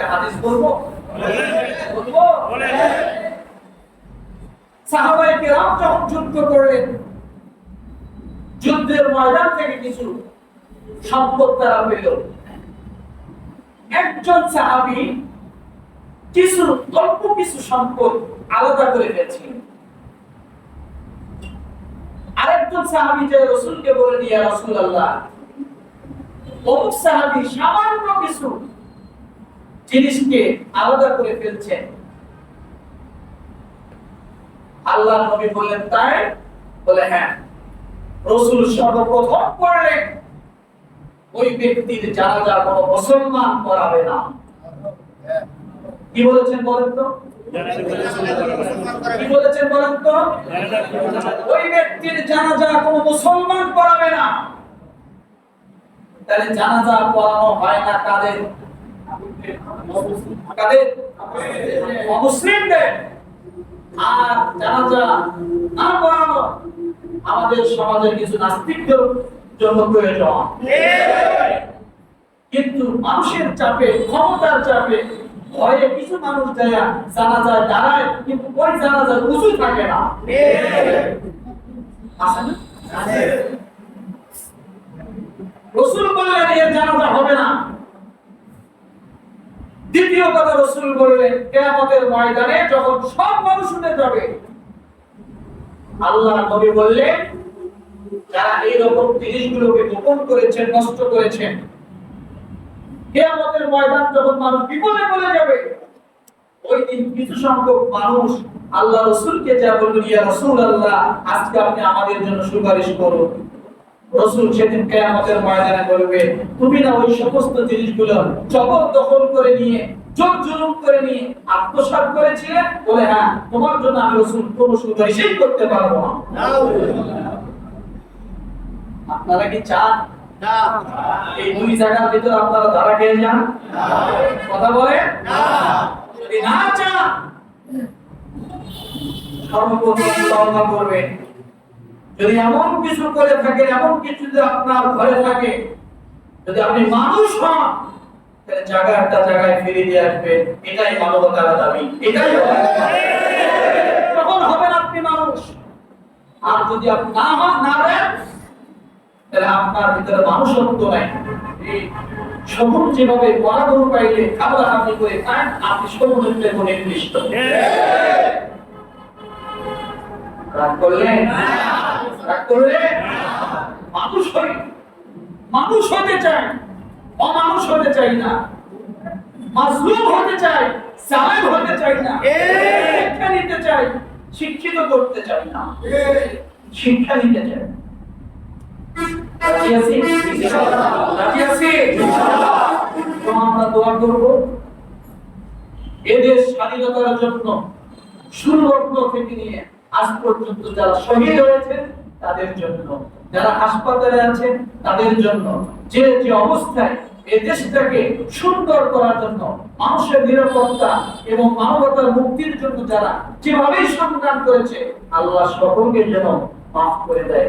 একটা হাদিস বলব? সাহাবায়ে কেরাম যখন যুদ্ধ করলেন, যুদ্ধের ময়দান থেকে কিছু সম্পদ তারা পেল। একজন সাহাবী কিছু, অল্প কিছু সম্পদ আলাদা করে আরেকজন সাহাবী যে রসুলকে বলে দিয়ে রসুল আল্লাহ অমুক সাহাবী সামান্য কিছু জিনিসকে আলাদা করে ফেলছেন আল্লাহ নবী বললেন, তাই? বলে হ্যাঁ। রসুল সর্বপ্রথম করলেন ওই ব্যক্তির জানাজা কোনো মুসলমান করাবে না। কি বলেছেন বলেন তো? কি বলেছেন বলেন তো? ওই ব্যক্তির জানাজা কোনো মুসলমান করাবে না। তাহলে জানাজা পড়ানো হয় না কাদের আমাদের সমাজের কিছু নাস্তিকদের জন্য প্রয়োজন। কিন্তু মানুষের চাপে, ক্ষমতার চাপে ভয়ে কিছু মানুষ যায় দাঁড়ায়, কিন্তু ওই জানাজায় উঁচু থাকে না। না? রসুল বললেন এর জানাজা হবে না দ্বিতীয় কথা রসুল বললেন, কেয়ামতের ময়দানে যখন সব মানুষ উঠে যাবে আল্লাহ নবী বললেন, যারা এই রকম জিনিসগুলোকে গোপন করেছেন, নষ্ট করেছেন, কেয়ামতের ময়দান যখন মানুষ বিপদে পড়ে যাবে, ওই দিন কিছু সংখ্যক মানুষ আল্লাহ রসুলকে যা বলবেন ইয়া রসুল আল্লাহ আজকে আপনি আমাদের জন্য সুপারিশ করুন। রসুল সেদিন কেয়ামতের ময়দানে বলবে তুমি না ওই সমস্ত জিনিসগুলো জবর দখল করে নিয়ে জোর জুলুম করে নিয়ে আত্মসাৎ করেছিলে? বলে হ্যাঁ তোমার জন্য আমি রসুল কোনো সুপারিশই করতে পারব না। আপনারা কি চান? এই দুই জায়গার ভিতরে আপনারা ধরা খেয়ে যান কথা বলে? যদি না চান সর্বপ্রথম করবেন। যদি এমন কিছু করে থাকে এমন কিছু যদি আপনার ঘরে থাকে, যদি আপনি মানুষ হন, তাহলে একটা জায়গায় ফিরে দিয়ে আসবেন এটাই মানবতার দাবি। এটাই তখন হবেন আপনি মানুষ। আর যদি আপনি না হন, না দেন তাহলে আপনার ভিতরে মানুষত্ব নাই। সবুজ যেভাবে বড় পাইলে খাবার আপনি করে খান আপনি কোনো নির্দিষ্ট রাগ করলেন? রাগ করলেন মানুষ হই মানুষ হতে চাই অমানুষ হতে চাই না। মাজলুম হতে চাই জালেম হতে চাই না। শিক্ষা নিতে চাই শিক্ষিত করতে চাই না। শিক্ষা নিতে চাই আমরা দোয়া করব। এদেশ স্বাধীনতার জন্য শুরুলগ্ন থেকে নিয়ে আজ পর্যন্ত যারা শহীদ হয়েছেন তাদের জন্য। যারা হাসপাতালে আছেন, তাদের জন্য। যে যে অবস্থায় এই দেশটাকে সুন্দর করার জন্য, মানুষের নিরাপত্তা এবং মানবতার মুক্তির জন্য যারা যেভাবেই সংগ্রাম করেছে, আল্লাহ সকলকে যেন মাফ করে দেয়।